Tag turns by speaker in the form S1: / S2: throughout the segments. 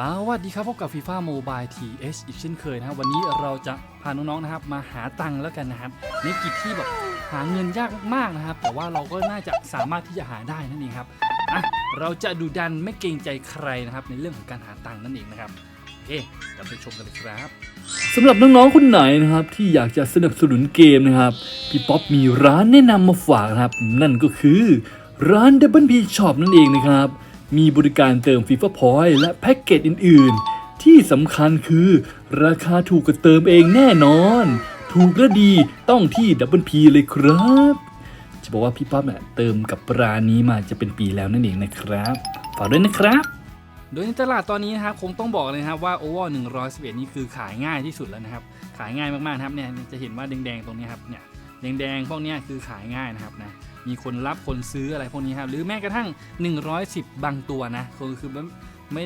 S1: สวัสดีครับพบกับ FIFA Mobile TH อีกเช่นเคยนะครับวันนี้เราจะพาน้องๆนะครับ มาหาตังค์แล้วกันนะครับในกิจที่แบบหาเงินยากมากๆนะครับ แต่ว่าเราก็น่าจะสามารถที่จะหาได้นั่นเองครับอะเราจะดูดันไม่เกรงใจใครนะครับ ในเรื่องของการหาตังค์นั่นเองนะครับโอเคเราไปชมกันเลยครับ
S2: สำหรับน้องๆคนไหนนะครับ ที่อยากจะสนับสนุนเกมนะครับพี่ป๊อปมีร้านแนะนำมาฝากนะครับ นั่นก็คือร้าน Double P Shop นั่นเองนะครับ มีบริการเติม FIFA Point และแพ็กเกจอื่น ๆ ที่สำคัญคือราคาถูกกว่าเติมเองแน่นอน ถูกและดีต้องที่ Double P เลยครับ จะบอกว่าพี่ป๊อปเนี่ยเติมกับร้านนี้มาจะเป็นปีแล้วนั่นเองนะครับ ฝากด้วยนะครับ
S1: โดยในตลาดตอนนี้นะครับคงต้องบอกเลยนะครับว่า Over 111 นี่คือขายง่ายที่สุดแล้วนะครับ ขายง่ายมากๆนะครับเนี่ยจะเห็นว่าแดงๆตรงนี้ครับเนี่ย แดงๆพวกนี้คือขายง่ายนะครับนะมีคนรับคนซื้ออะไรพวกนี้ครับหรือแม้กระทั่ง 110 บางตัวนะคือคือไม่ไม่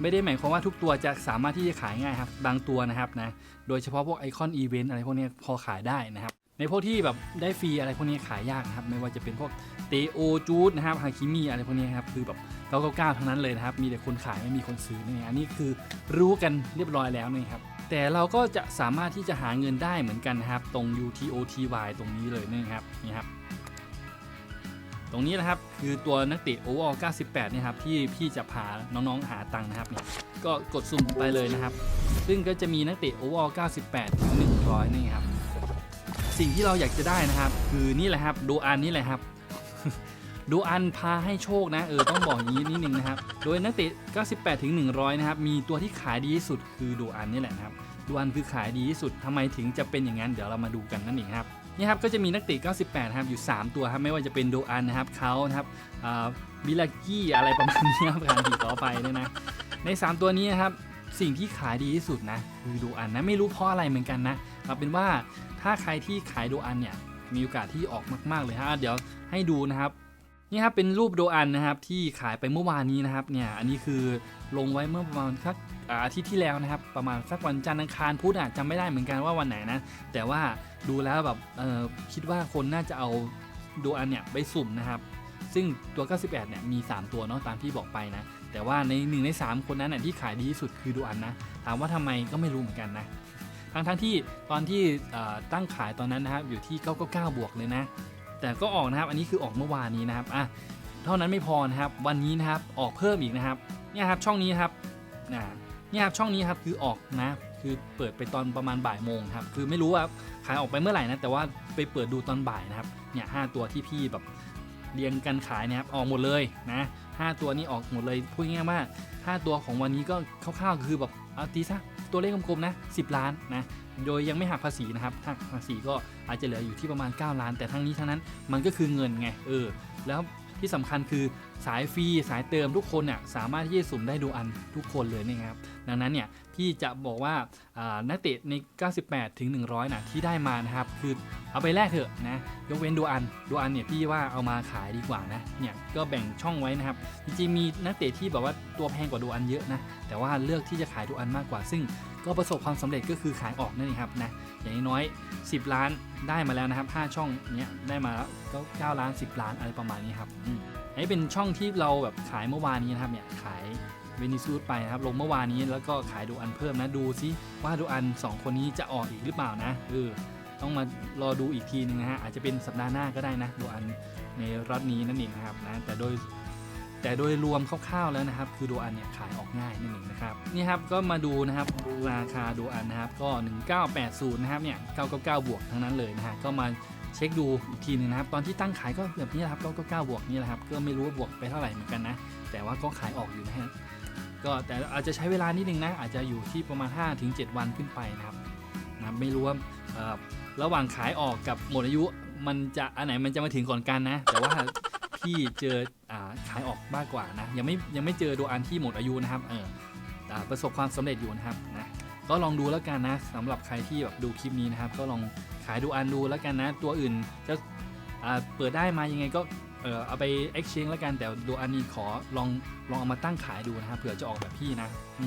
S1: ไม่ได้หมายความว่าทุกตัวจะสามารถที่จะขายง่ายครับบางตัวนะครับนะโดยเฉพาะพวกไอคอนอีเวนต์อะไรพวกนี้พอขายได้นะครับในพวกที่แบบได้ฟรีอะไรพวกนี้ขายยากนะครับไม่ว่าจะเป็นพวกเตโอจูดนะครับฮาคิมีอะไรพวกนี้ครับคือแบบ999ทั้งนั้นเลยนะครับมีแต่คนขายไม่มีคนซื้อนี่อันนี้คือรู้กันเรียบร้อยแล้วนี่ครับ แต่เราก็จะสามารถที่จะหาเงินได้เหมือนกันนะครับ ตรง UTOTY ตรงนี้เลยนี่ครับนี่ครับ ตรงนี้นะครับคือตัวนักเตะ overall 98นี่ครับที่พี่จะพาน้องๆหาตังค์นะครับเนี่ยก็กดสุ่มไปเลยนะครับ ซึ่งก็จะมีนักเตะ overall 98ถึง100นี่ครับ สิ่งที่เราอยากจะได้นะครับ คือนี่แหละครับโดอันนี่แหละครับ ดูอันพาให้โชคนะเออต้องบอกอย่างนี้นิดนึงนะครับ โดยนักเตะ 98 ถึง 100 นะครับ มีตัวที่ขายดีที่สุดคือดูอันนี่แหละนะครับ ดูอันคือขายดีที่สุดทำไมถึงจะเป็นอย่างนั้น เดี๋ยวเรามาดูกันนั่นเองครับนี่ครับก็จะมีนักเตะ 98 ครับอยู่ 3 ตัวครับไม่ว่าจะเป็นโดอันนะครับเขานะครับบิลากี้อะไรประมาณนี้ครับการผีต่อไปเนี่ยนะใน 3 ตัวนี้นะครับสิ่งที่ขายดีที่สุดนะคือดูอันนะไม่รู้เพราะอะไรเหมือนกันนะเอาเป็นว่าถ้าใครที่ขายดูอันเนี่ยมีโอกาสที่ออกมาก ๆเลยฮะเดี๋ยวให้ดูนะครับ นี่ครับเป็นรูปโดอันนะครับที่ขายไปเมื่อวานนี้นะครับเนี่ยอันนี้คือลงไว้เมื่อประมาณสักอาทิตย์ที่แล้วนะครับ ประมาณสักวันจันทร์อังคารพุธอะจำไม่ได้เหมือนกันว่าวันไหนนะ แต่ว่าดูแล้วแบบคิดว่าคนน่าจะเอาโดอันเนี่ยไปสุ่มนะครับ ซึ่งตัว 98 เนี่ยมี 3 ตัวเนาะตามที่บอกไปนะ แต่ว่าใน 1 ใน 3 คนนั้นน่ะที่ขายดีที่สุดคือโดอันนะ ถามว่าทำไมก็ไม่รู้เหมือนกันนะทั้งทั้งๆที่ตอนที่ตั้งขายตอนนั้นนะครับอยู่ที่ 999 บวกเลยนะ แต่ก็ออกนะครับ อันนี้คือออกเมื่อวานนี้นะครับอะเท่านั้นไม่พอนะครับ วันนี้นะครับออกเพิ่มอีกนะครับ เนี่ยครับช่องนี้ครับนะเนี่ยครับช่องนี้ครับคือออกนะ คือเปิดไปตอนประมาณบ่ายโมงครับ คือไม่รู้ว่าขายออกไปเมื่อไหร่นะ แต่ว่าไปเปิดดูตอนบ่ายนะครับ เนี่ยห้าตัวที่พี่แบบ เรียงกันขายนะครับออกหมดเลยนะห้าตัวนี้ออกหมดเลยพูดง่ายๆว่าห้าตัวของวันนี้ก็คร่าวๆคือแบบเอาตีซะตัวเลขกลมๆนะ10 ล้านนะโดยยังไม่หักภาษีนะครับถ้าภาษีก็อาจจะเหลืออยู่ที่ประมาณ 9 ล้าน แต่ทั้งนี้ทั้งนั้นมันก็คือเงินไงเออแล้วที่สำคัญคือสายฟรีสายเติมทุกคนเนี่ยสามารถที่จะสุ่มได้ดูอันทุกคนเลยนะครับดังนั้นเนี่ยพี่จะบอกว่านักเตะใน 98 ถึง 100นะที่ได้มานะครับคือเอาไปแลกเถอะนะยกเว้นดูอันดูอันเนี่ยพี่ว่าเอามาขายดีกว่านะเนี่ยก็แบ่งช่องไว้นะครับจริงๆมีนักเตะที่แบบว่าตัวแพงกว่าดูอันเยอะนะแต่ว่าเลือกที่จะขายดูอันมากกว่า ซึ่งก็ประสบความสำเร็จก็คือขายออกนั่นเองครับนะอย่างน้อย 10 ล้านได้มาแล้วนะครับ 5 ช่องเนี้ยได้มาแล้วก็9ล้าน 10 ล้านอะไรประมาณนี้ครับ อันนี้เป็นช่องที่เราแบบขายเมื่อวานนี้นะครับเนี่ยขายเวนิซูดไปนะครับลงเมื่อวานนี้แล้วก็ขายดูอันเพิ่มนะดูซิว่าดูอัน 2 คนนี้จะออกอีกหรือเปล่านะเออต้องมารอดูอีกทีหนึงนะฮะอาจจะเป็นสัปดาห์หน้าก็ได้นะดูอันในรอบนี้นั่นเองนะครับนะแต่โดยแต่โดยรวมคร่าวๆแล้วนะครับ คือดูอันเนี่ยขายออกง่ายนั่นเองนะครับนี่ครับก็มาดูนะครับราคาดูอันนะครับก็ 1980 นะครับเนี่ย999 บวกทั้งนั้นเลยนะฮะก็มาเช็คดูอีกทีหนึงนะครับตอนที่ตั้งขายก็แบบนี้แหละครับ999บวกนี่แหละครับก็ไม่รู้ว่าบวกไปเท่าไหร่เหมือนกันนะ แต่ว่าก็ขายออกอยู่นะฮะก็แต่อาจจะใช้เวลานิดนึงนะอาจจะอยู่ที่ประมาณ 5-7 วันขึ้นไปนะครับนะไม่รู้ว่าระหว่างขายออกกับหมดอายุมันจะอันไหนมันจะมาถึงก่อนกันนะ แต่ว่าที่เจอขายออกมากกว่านะยังไม่ยังไม่เจอโดอันที่หมดอายุนะครับเออประสบความสำเร็จอยู่นะครับนะ ก็ลองดูแล้วกันนะสำหรับใครที่แบบดูคลิปนี้นะครับ ก็ลองขายดูอันดูแล้วกันนะ ตัวอื่นจะเปิดได้มายังไงก็เอาไป exchange แล้วกันแต่ดูอันนี้ขอลองลองเอามาตั้งขายดูนะครับเผื่อจะออกแบบพี่นะอื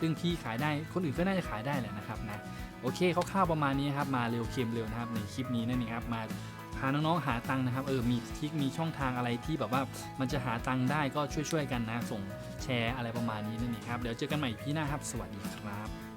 S1: ซึ่งพี่ขายได้คนอื่นก็น่าจะขายได้แหละนะครับนะโอเคคร่าวๆประมาณนี้ครับมาเร็วเค็มเร็วนะครับในคลิปนี้นั่นเองครับมาพาน้องๆหาตังค์นะครับเออมีทิกมีช่องทางอะไรที่แบบว่ามันจะหาตังค์ได้ก็ช่วยๆกันนะ ส่งแชร์อะไรประมาณนี้นั่นเองครับเดี๋ยวเจอกันใหม่พี่หน้าครับ สวัสดีครับ